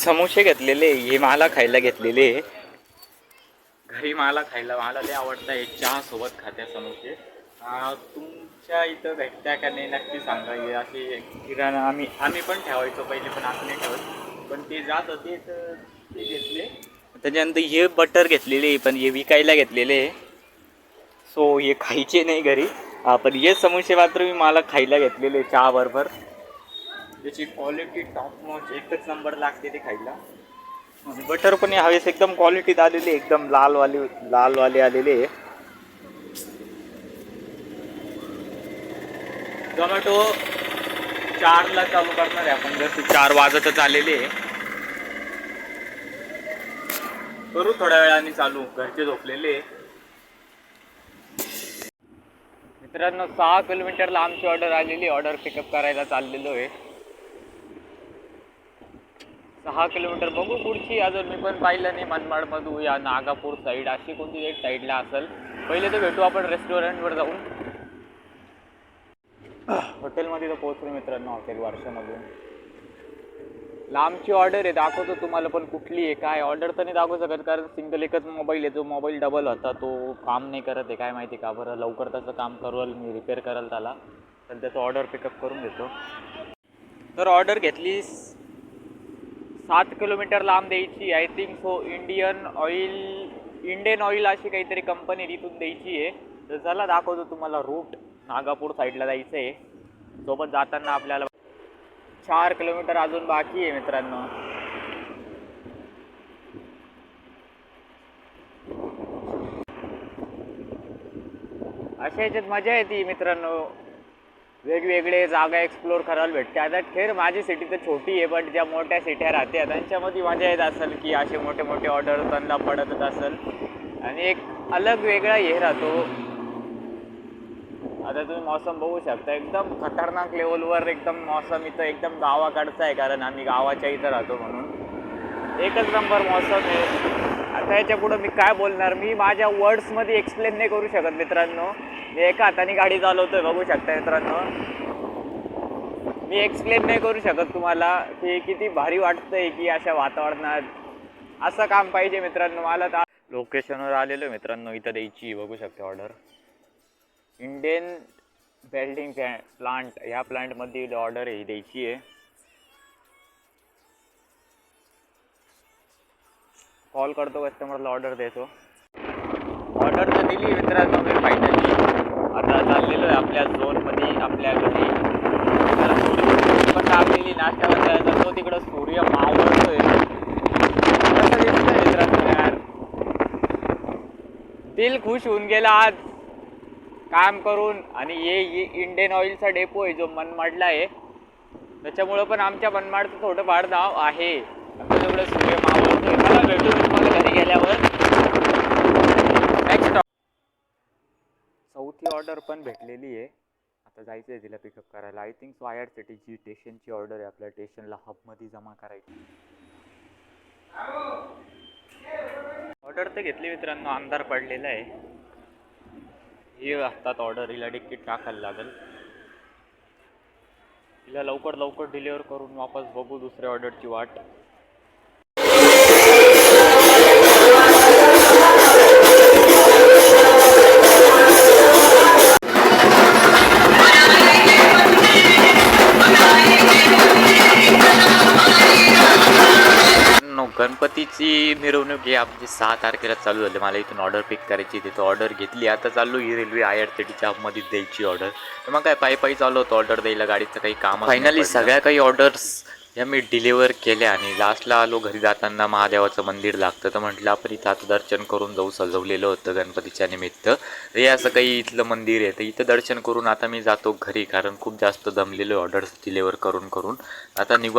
समोसे घेतलेले हे मला खायला घेतलेले. घरी मला खायला मला लय आवडतं आहे चहा सोबत खात्या समोसे. तुमच्या इथं भेटत्या का नाही नक्की सांगा. हे असे किराणा आम्ही आम्ही पण ठेवायचो पहिले पण आता नाही ठेवत. पण ते जात होते तर ते घेतले. त्याच्यानंतर हे बटर घेतलेले पण हे विकायला घेतलेले. सो हे खायचे नाही घरी. पण हे समोसे मात्र मी मला खायला घेतलेले चहा बरोबर त्याची क्वालिटी टॉप मॉच एकच नंबर लागते ते खायला. बटर पण हवेस एकदम क्वालिटीत आलेली एकदम लालवाली लालवाले आलेले झोमॅटो चारला चालू करणार आहे आपण जसं चार वाजतच आलेले करू थोड्या वेळाने चालू घरचे झोपलेले मित्रांनो सहा किलोमीटरला आमची ऑर्डर आलेली ऑर्डर पिकअप करायला चाललेलो आहे. सहा किलोमीटर. बघू पुढची. अजून मी पण पाहिलं नाही मनमाड मधू या नागापूर साईड अशी कोणती एक साईडला असेल. पहिले तर भेटू आपण रेस्टॉरंटवर जाऊन. हॉटेलमध्ये तर पोहोचलो मित्रांनो हॉटेल वर्षामधून. लांबची ऑर्डर आहे. दाखवतो तुम्हाला पण कुठली आहे काय ऑर्डर तर नाही दाखवू शकत कारण सिंगल एकच मोबाईल आहे. जो मोबाईल डबल होता तो काम नाही करत आहे. काय माहिती का बरं. लवकर त्याचं काम करल मी रिपेअर कराल त्याला. तर त्याचं ऑर्डर पिकअप करून घेतो तर ऑर्डर घेतली सात किलोमीटर लांब द्यायची. I think so Indian Oil Indian Oil अशी काहीतरी कंपनी तिथून द्यायची आहे. तर चला दाखवतो तुम्हाला रूट नागापूर साईडला जायचं आहे सोबत जाताना आपल्याला चार किलोमीटर अजून बाकी आहे मित्रांनो. अशा याच्यात मजा येते मित्रांनो. वेगवेगळे जागा एक्सप्लोर करायला भेटते. आता खेर माझी सिटी तर छोटी आहे बट ज्या मोठ्या सिट्या राहते त्यांच्यामध्ये मजा येत असेल की असे मोठे मोठे ऑर्डर त्यांना पडतच असेल. आणि एक अलग वेगळा हे राहतो. आता तुम्ही मौसम बघू शकता एकदम खतरनाक लेवलवर एकदम मौसम इथं एकदम गावाकडचा आहे कारण आम्ही गावाच्या इथं राहतो म्हणून. एकच नंबर मौसम आहे. आता याच्या पुढं मी काय बोलणार? मी माझ्या वर्ड्समध्ये एक्सप्लेन नाही करू शकत मित्रांनो. मी एका हाताने गाडी चालवतोय बघू शकता मित्रांनो. मी एक्सप्लेन नाही करू शकत तुम्हाला की किती भारी वाटतंय की अशा वातावरणात असं काम पाहिजे मित्रांनो. मला तर लोकेशनवर आलेलो आहे मित्रांनो इथं द्यायची बघू शकता ऑर्डर इंडियन प्लॅ प्लांट ह्या प्लांटमध्ये ऑर्डर ही द्यायची आहे. कॉल करतो कस्टमरला ऑर्डर देतो. ऑर्डर तर दिली मित्रांनो मी फायनली आता चाललेलो आहे आपल्या झोनमध्ये आपल्या घरी. पण आपलेली नाश्ता करायचा तो तिकडं सूर्य मावळतोय. कसं दिसतंय मित्रांनो यार? दिल खुश होऊन गेला आज. काम करून आणि हे हे इंडियन ऑइलचा डेपो आहे जो मनमाडला आहे. त्याच्यामुळं पण आमच्या मनमाडचं थोडं फार नाव आहे. सूर्य मला भेटू तुम्हाला घरी गेल्यावर नेक्स्ट चौथी ऑर्डर पण भेटलेली आहे. आता जायचं आहे तिला पिकअप करायला. आय थिंक वायर सिटीची स्टेशनची ऑर्डर आहे. आपल्या स्टेशनला हबमध्ये जमा करायची. ऑर्डर तर घेतली मित्रांनो. अंधार पडलेला आहे. हे असतात ऑर्डर हिला डिक्कीट टाकायला लागेल. तिला लवकर लवकर डिलिव्हर करून वापस बघू दुसऱ्या ऑर्डरची वाट. गणपतीची मिरवणूक ही आमची सहा तारखेला चालू झाली मला इथून ऑर्डर पिक करायची तिथं ऑर्डर घेतली. आता चालू ही रेल्वे आय आर टीच्या हबमध्ये द्यायची ऑर्डर तर मग काय पायी पायी चालू होतं ऑर्डर द्यायला गाडीचं काही काम फायनली सगळ्या काही ऑर्डर्स या मी डिलिव्हर केल्या आणि लास्टला आलो घरी जाताना महादेवाचं मंदिर लागतं. तर म्हटलं आपण इथं आता दर्शन करून जाऊ सजवलेलं होतं गणपतीच्या निमित्त. हे असं काही इथलं मंदिर आहे. तर इथं दर्शन करून आता मी जातो घरी कारण खूप जास्त दमलेलो ऑर्डर्स डिलिव्हर करून करून आता निघू